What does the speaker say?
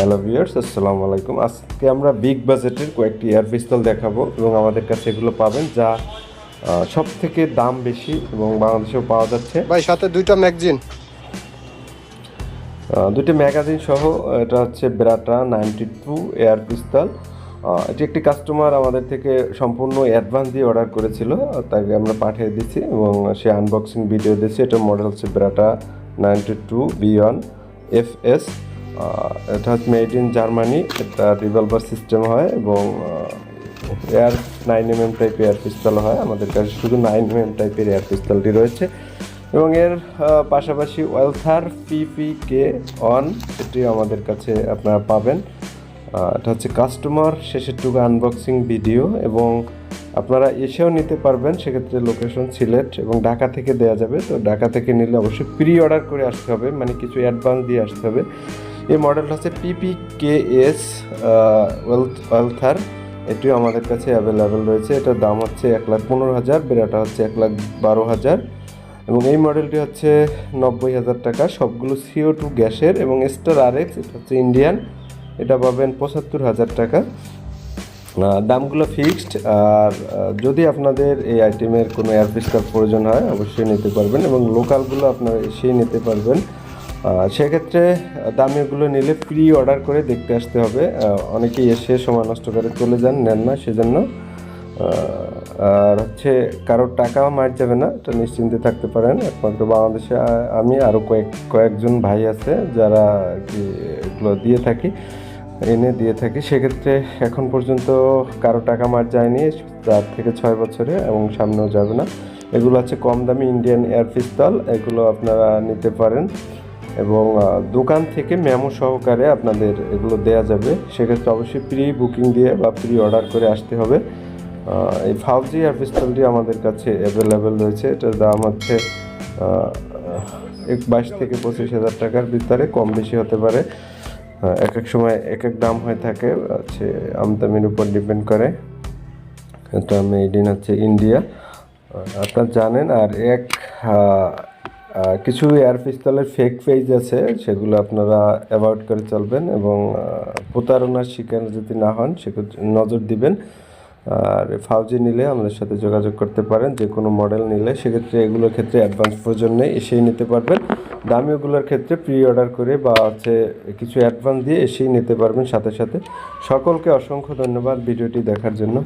Hello viewers আসসালামু আলাইকুম। আজকে আমরা বিগ বাজেটের কয়েকটি এয়ার পিস্তল দেখাবো এবং আমাদের কাছে এগুলো পাবেন যা সব থেকে দাম বেশি এবং বাংলাদেশেও পাওয়া যাচ্ছে। ভাই সাথে দুইটা ম্যাগজিন দুটি ম্যাগাজিন সহ এটা হচ্ছে Beretta ninety two air pistol এটি একটি কাস্টমার আমাদের থেকে সম্পূর্ণ অ্যাডভান্স দিয়ে অর্ডার করেছিল তাকে আমরা পাঠিয়ে দিচ্ছি এবং সে আনবক্সিং ভিডিও দিয়েছে। এটা মডেল হচ্ছে Beretta ninety two B one F S এটা হচ্ছে মেড ইন জার্মানি এটা রিভলভার সিস্টেম হয় এবং এয়ার নাইন এম এম টাইপের এয়ার পিস্তল হয়। আমাদের কাছে শুধু নাইন এম এম টাইপের এয়ার পিস্তলটি রয়েছে। এবং এর পাশাপাশি ওয়েলথার পিপি কে অন এটি আমাদের কাছে আপনারা পাবেন। এটা হচ্ছে কাস্টমার শেষের টুকু আনবক্সিং ভিডিও এবং আপনারা এসেও নিতে পারবেন, সেক্ষেত্রে লোকেশন সিলেট এবং ঢাকা থেকে দেওয়া যাবে। তো ঢাকা থেকে নিলে অবশ্যই প্রি অর্ডার করে আসতে হবে মানে কিছু অ্যাডভান্স দিয়ে আসতে হবে। এই মডেলটা হচ্ছে পিপি কে এস ওয়েলথার এটিও আমাদের কাছে অ্যাভেলেবেল রয়েছে। এটার দাম হচ্ছে এক লাখ পনেরো হাজার বেরাটা হচ্ছে এক লাখ বারো হাজার। এবং এই মডেলটি হচ্ছে নব্বই হাজার টাকা। সবগুলো সিও টু গ্যাসের এবং স্টার আর এক্স এটা হচ্ছে ইন্ডিয়ান এটা পাবেন পঁচাত্তর হাজার টাকা। দামগুলো ফিক্সড আর যদি আপনাদের এই আইটেমের কোনো এয়ার পিস্টার প্রয়োজন হয়, অবশ্যই নিতে পারবেন। এবং লোকালগুলো আপনারা এসেই নিতে পারবেন। সেক্ষেত্রে দামিগুলো নিলে প্রি অর্ডার করে দেখতে আসতে হবে। অনেকেই এসে সময় নষ্ট করে চলে যান, নেন না, সেজন্য। আর হচ্ছে কারোর টাকাও মার যাবে না, এটা নিশ্চিন্তে থাকতে পারেন। একমাত্র বাংলাদেশে আমি আরও কয়েক, কয়েকজন ভাই আছে যারা কি এগুলো দিয়ে থাকি, এনে দিয়ে থাকি। সেক্ষেত্রে এখন পর্যন্ত কারও টাকা মার যায়নি চার থেকে ছয় বছরে এবং সামনেও যাবে না। এগুলো হচ্ছে কম দামি ইন্ডিয়ান এয়ার পিস্তল এগুলো আপনারা নিতে পারেন। এবং দোকান থেকে মেমো সহকারে আপনাদের এগুলো দেয়া যাবে। সেক্ষেত্রে অবশ্যই প্রি বুকিং দিয়ে বা প্রি অর্ডার করে আসতে হবে। এই ফাউজি এয়ার পিস্তলটি আমাদের কাছে অ্যাভেলেবেল রয়েছে। এটার দাম হচ্ছে এক বাইশ থেকে পঁচিশ হাজার টাকার ভিতরে, কম বেশি হতে পারে। এক এক সময় এক এক দাম হয়ে থাকে, হচ্ছে আমদামির উপর ডিপেন্ড করে। এটা মেড ইন হচ্ছে ইন্ডিয়া আপনারা জানেন, আর এক কিছু এয়ার পিস্তলের ফেক পেজ আছে, সেগুলো আপনারা অ্যাভয়েড করে চলবেন এবং প্রতারণার শিকার যদি না হন, সেক্ষেত্রে নজর দিবেন। আর ফাউজি নিলে আমাদের সাথে যোগাযোগ করতে পারেন, যে কোনো মডেল নিলে। সেক্ষেত্রে এগুলোর ক্ষেত্রে অ্যাডভান্স প্রয়োজন এসেই নিতে পারবেন। দামি ওগুলোর ক্ষেত্রে প্রি অর্ডার করে বা হচ্ছে কিছু অ্যাডভান্স দিয়ে এসেই নিতে পারবেন সাথে সাথে। সকলকে অসংখ্য ধন্যবাদ ভিডিওটি দেখার জন্য।